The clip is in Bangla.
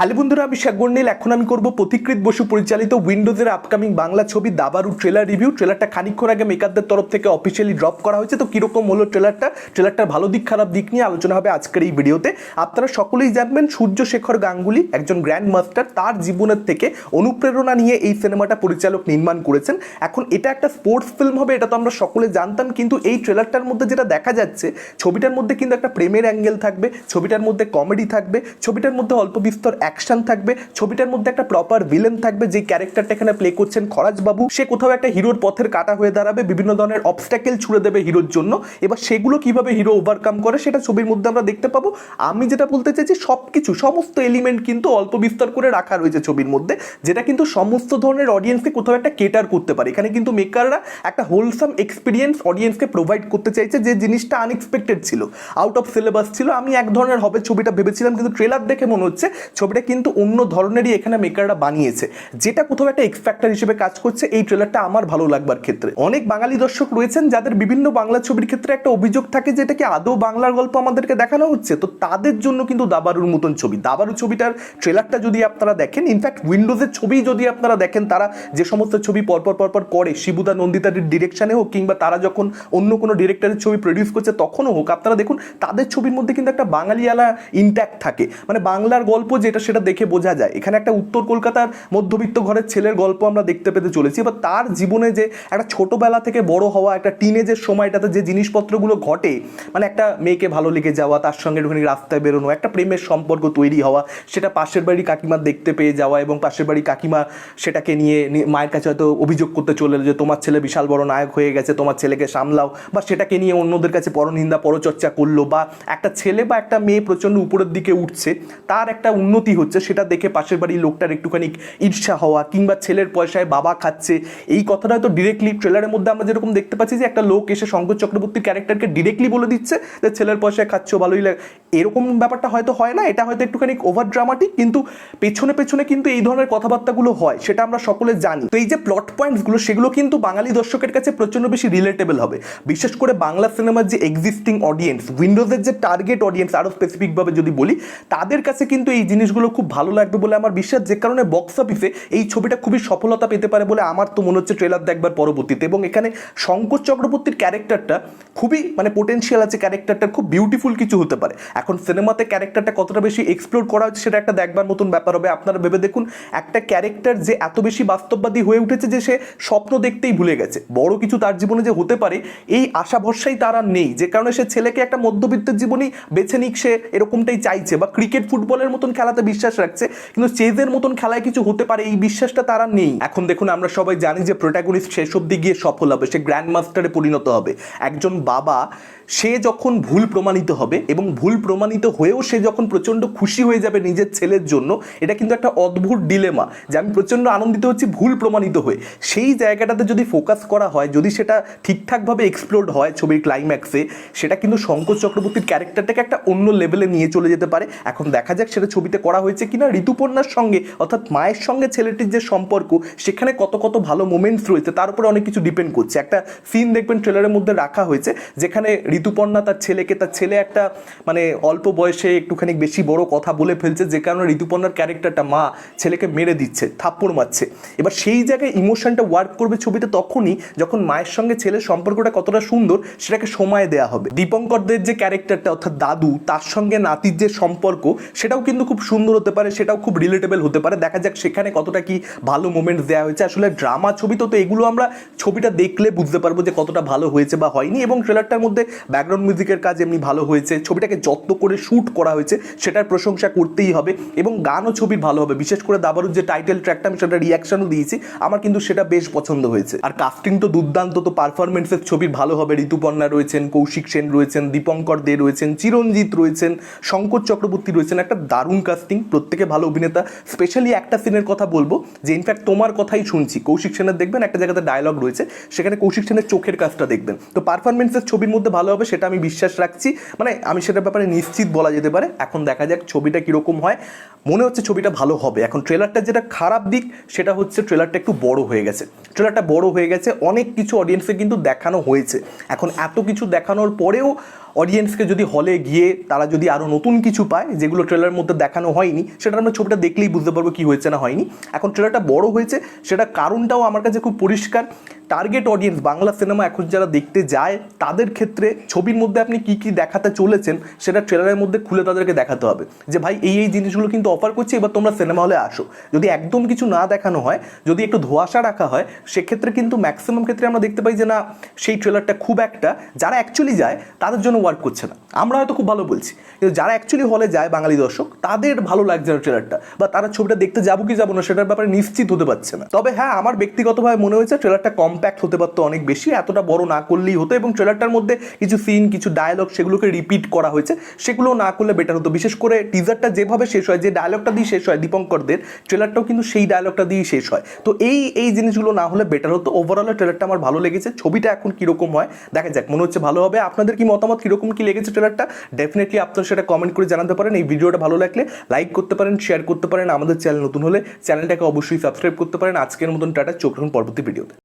হ্যালো বন্ধুরা, আমি নীল এখন আমি করব পথিকৃত বসু পরিচালিত উইন্ডোজের আপকামিং বাংলা ছবি দাবারু ট্রেলার রিভিউ ট্রেলারটা খানিক্ষণ আগে মেকারদের তরফ থেকে অফিসিয়ালি ড্রপ করা হয়েছে। তো কীরকম হলো ট্রেলারটা ট্রেলারটার ভালো দিক, খারাপ দিক নিয়ে আলোচনা হবে আজকের এই ভিডিওতে। আপনারা সকলেই জানবেন, সূর্য শেখর গাঙ্গুলি একজন গ্র্যান্ড মাস্টার তার জীবনের থেকে অনুপ্রেরণা নিয়ে এই সিনেমাটা পরিচালক নির্মাণ করেছেন। এখন এটা একটা স্পোর্টস ফিল্ম হবে, এটা তো আমরা সকলে জানতাম, কিন্তু এই ট্রেলারটার মধ্যে যেটা দেখা যাচ্ছে, ছবিটার মধ্যে কিন্তু একটা প্রেমের অ্যাঙ্গেল থাকবে, ছবিটার মধ্যে কমেডি থাকবে, ছবিটার মধ্যে অল্প বিস্তর অ্যাকশন থাকবে, ছবিটার মধ্যে একটা প্রপার ভিলেন থাকবে, যে ক্যারেক্টারটা এখানে প্লে করছেন খরাজ বাবু। সে কোথাও একটা হিরোর পথের কাটা হয়ে দাঁড়াবে, বিভিন্ন ধরনের অবস্ট্যাকেল ছুড়ে দেবে হিরোর জন্য। এবার সেগুলো কীভাবে হিরো ওভারকাম করে, সেটা ছবির মধ্যে আমরা দেখতে পাবো। আমি যেটা বলতে চাইছি সব কিছু সমস্ত এলিমেন্ট কিন্তু অল্প বিস্তার করে রাখা রয়েছে ছবির মধ্যে, যেটা কিন্তু সমস্ত ধরনের অডিয়েন্সকে কোথাও একটা কেটার করতে পারে। এখানে কিন্তু মেকাররা একটা হোলসাম এক্সপিরিয়েন্স অডিয়েন্সকে প্রোভাইড করতে চাইছে, যে জিনিসটা আনএক্সপেক্টেড ছিল আউট অফ সিলেবাস ছিল। আমি এক ধরনের হবে ছবিটা ভেবেছিলাম, কিন্তু ট্রেলার দেখে মনে হচ্ছে, ছবিটা কিন্তু অন্য ধরনেরই এখানে মেকাররা বানিয়েছে। যেটা কোথাও একটা এক্স ফ্যাক্টর হিসেবে কাজ করছে, এই ট্রেলারটা আমার ভালো লাগবার ক্ষেত্রে। অনেক বাঙালি দর্শক রয়েছেন যাদের বিভিন্ন বাংলা ছবির ক্ষেত্রে একটা অভিযোগ থাকে যে এটাকে আদৌ বাংলার গল্প আমাদেরকে দেখানো হচ্ছে? তো তাদের জন্য কিন্তু দাবারুর মতন ছবি। দাবারু ছবিটার ট্রেলারটা যদি আপনারা দেখেন ইনফ্যাক্ট উইন্ডোজের ছবি যদি আপনারা দেখেন, তারা যে সমস্ত ছবি পরপর পরপর করে, শিবুদা নন্দিতার ডিরেকশনে হোক কিংবা তারা যখন অন্য কোনো ডিরেক্টরের ছবি প্রডিউস করছে তখনও হোক, আপনারা দেখুন, তাদের ছবির মধ্যে কিন্তু একটা বাঙালিয়ালা ইন্ট্যাক্ট থাকে। মানে বাংলার গল্প যেটা সেটা দেখে বোঝা যায়। এখানে একটা উত্তর কলকাতার মধ্যবিত্ত ঘরের ছেলের গল্প আমরা দেখতে পেতে চলেছি। এবার তার জীবনে যে একটা ছোটবেলা থেকে বড় হওয়া একটা টিনেজের সময়টাতে যে জিনিসপত্রগুলো ঘটে মানে একটা মেয়েকে ভালো লেগে যাওয়া, তার সঙ্গে একটুখানি রাস্তায় বেরোনো, একটা প্রেমের সম্পর্ক তৈরি হওয়া, সেটা পাশের বাড়ি কাকিমা দেখতে পেয়ে যাওয়া এবং পাশের বাড়ি কাকিমা সেটাকে নিয়ে মায়ের কাছে হয়তো অভিযোগ করতে চলে যে, তোমার ছেলে বিশাল বড় নায়ক হয়ে গেছে, তোমার ছেলেকে সামলাও। বা সেটাকে নিয়ে অন্যদের কাছে পরনিন্দা, পরচর্চা করল বা একটা ছেলে বা একটা মেয়ে প্রচণ্ড উপরের দিকে উঠছে, তার একটা উন্নতি হচ্ছে সেটা দেখে পাশের বাড়ির লোকটার একটুখানি ঈর্ষা হওয়া কিংবা ছেলের পয়সায় বাবা খাচ্ছে। এই কথাটা হয়তো ডিরেক্টলি ট্রেলারের মধ্যে আমরা যেরকম দেখতে পাচ্ছি যে একটা লোক এসে শঙ্কর চক্রবর্তীর ক্যারেক্টারকে ডিরেক্টলি বলে দিচ্ছে যে ছেলের পয়সায় খাচ্ছ, ভালোই লাগে এরকম ব্যাপারটা হয়তো হয় না, এটা হয়তো একটুখানি ওভার ড্রামাটিক কিন্তু পেছনে পেছনে কিন্তু এই ধরনের কথাবার্তাগুলো হয়, সেটা আমরা সকলে জানি। তো এই যে প্লট পয়েন্টসগুলো সেগুলো কিন্তু বাঙালি দর্শকের কাছে প্রচণ্ড বেশি রিলেটেবল হবে। বিশেষ করে বাংলা সিনেমার যে এক্সিস্টিং অডিয়েন্স উইন্ডোজের যে টার্গেট অডিয়েন্স আরও স্পেসিফিকভাবে যদি বলি, তাদের কাছে কিন্তু এই জিনিসগুলো খুব ভালো লাগবে বলে আমার বিশ্বাস, যে কারণে বক্স অফিসে এই ছবিটা খুবই সফলতা পেতে পারে বলে আমার তো মনে হচ্ছে ট্রেলার দেখবার পরবর্তীতে। এবং এখানে শঙ্কর চক্রবর্তীর ক্যারেক্টারটা খুবই মানে পোটেনশিয়াল আছে ক্যারেক্টারটা খুব বিউটিফুল কিছু হতে পারে। এখন সিনেমাতে ক্যারেক্টারটা কতটা বেশি এক্সপ্লোর করা হচ্ছে সেটা একটা দেখবার মতন ব্যাপার হবে। আপনারা ভেবে দেখুন, একটা ক্যারেক্টার যে এত বেশি বাস্তববাদী হয়ে উঠেছে যে সে স্বপ্ন দেখতেই ভুলে গেছে। বড় কিছু তার জীবনে যে হতে পারে, এই আশা ভরসাই তার আর নেই। যে কারণে সে ছেলেকে একটা মধ্যবিত্তের জীবনই বেছে নিক সে এরকমটাই চাইছে। বা ক্রিকেট ফুটবলের মতন খেলাতে বিশ্বাস রাখছে, কিন্তু চেজের মতন খেলায় কিছু হতে পারে, এই বিশ্বাসটা তারা নেই। এখন দেখুন, আমরা সবাই জানি যে প্রোটাগনিস্ট শেষ অব্দি গিয়ে সফল হবে, সে গ্র্যান্ড মাস্টারে পরিণত হবে। একজন বাবা, সে যখন ভুল প্রমাণিত হবে এবং ভুল প্রমাণিত হয়েও সে যখন প্রচণ্ড খুশি হয়ে যাবে নিজের ছেলের জন্য, এটা কিন্তু একটা অদ্ভুত ডিলেমা যে আমি প্রচণ্ড আনন্দিত হচ্ছি ভুল প্রমাণিত হয়ে। সেই জায়গাটাতে যদি ফোকাস করা হয়, যদি সেটা ঠিকঠাকভাবে এক্সপ্লোর হয় ছবির ক্লাইম্যাক্সে সেটা কিন্তু শঙ্কর চক্রবর্তীর ক্যারেক্টারটাকে একটা অন্য লেভেলে নিয়ে চলে যেতে পারে। এখন দেখা যাক সেটা ছবিতে করা হয়েছে কিনা ঋতুপর্ণার সঙ্গে, অর্থাৎ মায়ের সঙ্গে ছেলেটির যে সম্পর্ক, সেখানে কত কত ভালো মোমেন্টস রয়েছে, তার উপরে অনেক কিছু ডিপেন্ড করছে। একটা সিন দেখবেন ট্রেলারের মধ্যে রাখা হয়েছে, যেখানে ঋতুপর্ণা তার ছেলেকে, তার ছেলে একটা মানে অল্প বয়সে একটুখানি বেশি বড় কথা বলে ফেলছে, যে কারণে ঋতুপর্ণার ক্যারেক্টারটা মা ছেলেকে মেরে দিচ্ছে, থাপ্পড় মারছে। এবার সেই জায়গায় ইমোশনটা ওয়ার্ক করবে ছবিতে তখনই, যখন মায়ের সঙ্গে ছেলের সম্পর্কটা কতটা সুন্দর, সেটাকে সময় দেওয়া হবে। দীপঙ্করদের যে ক্যারেক্টারটা অর্থাৎ দাদু, তার সঙ্গে নাতির যে সম্পর্ক, সেটাও কিন্তু খুব সুন্দর হতে পারে, সেটাও খুব রিলেটেবল হতে পারে। দেখা যাক সেখানে কতটা কি ভালো মোমেন্টস দেওয়া হয়েছে। আসলে ড্রামা ছবি তো তো এগুলো আমরা ছবিটা দেখলে বুঝতে পারব যে কতটা ভালো হয়েছে বা হয়নি এবং ট্রেলারটার মধ্যে ব্যাকগ্রাউন্ড মিউজিকের কাজ এমনি ভালো হয়েছে। ছবিটাকে যত্ন করে শ্যুট করা হয়েছে, সেটার প্রশংসা করতেই হবে এবং গানও ছবির ভালো হবে। বিশেষ করে দাবারুর যে টাইটেল ট্র্যাকটা আমি সেটা রিয়াকশনও দিয়েছি। আমার কিন্তু সেটা বেশ পছন্দ হয়েছে। আর কাস্টিং তো দুর্দান্ত, তো পারফরমেন্সের ছবির ভালো হবে। ঋতুপর্ণা রয়েছেন, কৌশিক সেন রয়েছেন, দীপঙ্কর দে রয়েছেন, চিরঞ্জিত রয়েছেন, শঙ্কর চক্রবর্তী রয়েছেন। একটা দারুণ কাস্টিং প্রত্যেকে ভালো অভিনেতা স্পেশালি একটা সিনের কথা বলব, যে ইনফ্যাক্ট তোমার কথাই শুনছি। কৌশিক সেনের দেখবেন, একটা জায়গাতে ডায়লগ রয়েছে, সেখানে কৌশিক সেনের চোখের কাজটা দেখবেন। তো পারফরমেন্সের ছবির মধ্যে ভালো হবে, সেটা আমি বিশ্বাস রাখছি। মানে আমি সেটার ব্যাপারে নিশ্চিত বলা যেতে পারে। এখন দেখা যাক ছবিটা কীরকম হয়। মনে হচ্ছে ছবিটা ভালো হবে। এখন ট্রেলারটা যেটা খারাপ দিক, সেটা হচ্ছে ট্রেলারটা একটু বড় হয়ে গেছে। ট্রেলারটা বড় হয়ে গেছে, অনেক কিছু অডিয়েন্সে কিন্তু দেখানো হয়েছে। এখন এত কিছু দেখানোর পরেও অডিয়েন্সকে যদি হলে গিয়ে তারা যদি আরও নতুন কিছু পায়, যেগুলো ট্রেলারের মধ্যে দেখানো হয়নি, সেটা আমরা ছবিটা দেখলেই বুঝতে পারব কি হয়েছে না হয়নি। এখন ট্রেলারটা বড় হয়েছে, সেটা কারণটাও আমার কাছে খুব পরিষ্কার। টার্গেট অডিয়েন্স বাংলা সিনেমা এখন যারা দেখতে যায়, তাদের ক্ষেত্রে ছবির মধ্যে আপনি কি কি দেখাতে চলেছেন, সেটা ট্রেলারের মধ্যে খুলে তাদেরকে দেখাতে হবে। যে ভাই, এই এই জিনিসগুলো কিন্তু অফার করছে, এবার তোমরা সিনেমা হলে আসো। যদি একদম কিছু না দেখানো হয়, যদি একটু ধোয়াশা রাখা হয়, সেক্ষেত্রে কিন্তু ম্যাক্সিমাম ক্ষেত্রে আমরা দেখতে পাই যে না, সেই ট্রেলারটা খুব একটা, যারা অ্যাকচুয়ালি যায়, তাদের জন্য ওয়ার্ক করছে না। আমরা হয়তো খুব ভালো বলছি। কিন্তু যারা অ্যাকচুয়ালি হলে যায় বাঙালি দর্শক, তাদের ভালো লাগছে না ট্রেলারটা বা তারা ছবিটা দেখতে যাব কি যাব না, সেটার ব্যাপারে নিশ্চিত হতে পারছে না। তবে হ্যাঁ আমার ব্যক্তিগতভাবে মনে হয়েছে ট্রেলারটা কম্প্যাক্ট হতে পারতো অনেক বেশি, এতটা বড় না করলেই হতো এবং ট্রেলারটার মধ্যে কিছু সিন কিছু ডায়লগ সেগুলোকে রিপিট করা হয়েছে। সেগুলো না করলে বেটার হতো। বিশেষ করে টিজারটা যেভাবে শেষ হয়, যে ডায়লগটা দিয়ে শেষ হয় দীপঙ্করদের ট্রেলারটাও কিন্তু সেই ডায়লগটা দিয়েই শেষ হয়। তো এই এই জিনিসগুলো না হলে বেটার হতো। ওভারঅল ট্রেলারটা আমার ভালো লেগেছে। ছবিটা এখন কীরকম হয়, দেখা যাক। মনে হচ্ছে ভালো হবে। আপনাদের কি মতামত কীরকম কি লেগেছে ট্রেলারটা ডেফিনেটলি আপনারা সেটা কমেন্ট করে জানাতে পারেন। এই ভিডিওটা ভালো লাগলে লাইক করতে পারেন শেয়ার করতে পারেন। আমাদের চ্যানেল নতুন হলে চ্যানেলটাকে অবশ্যই সাবস্ক্রাইব করতে পারেন। আজকের মতন টাটা, চোখ রাখুন পরবর্তী ভিডিওতে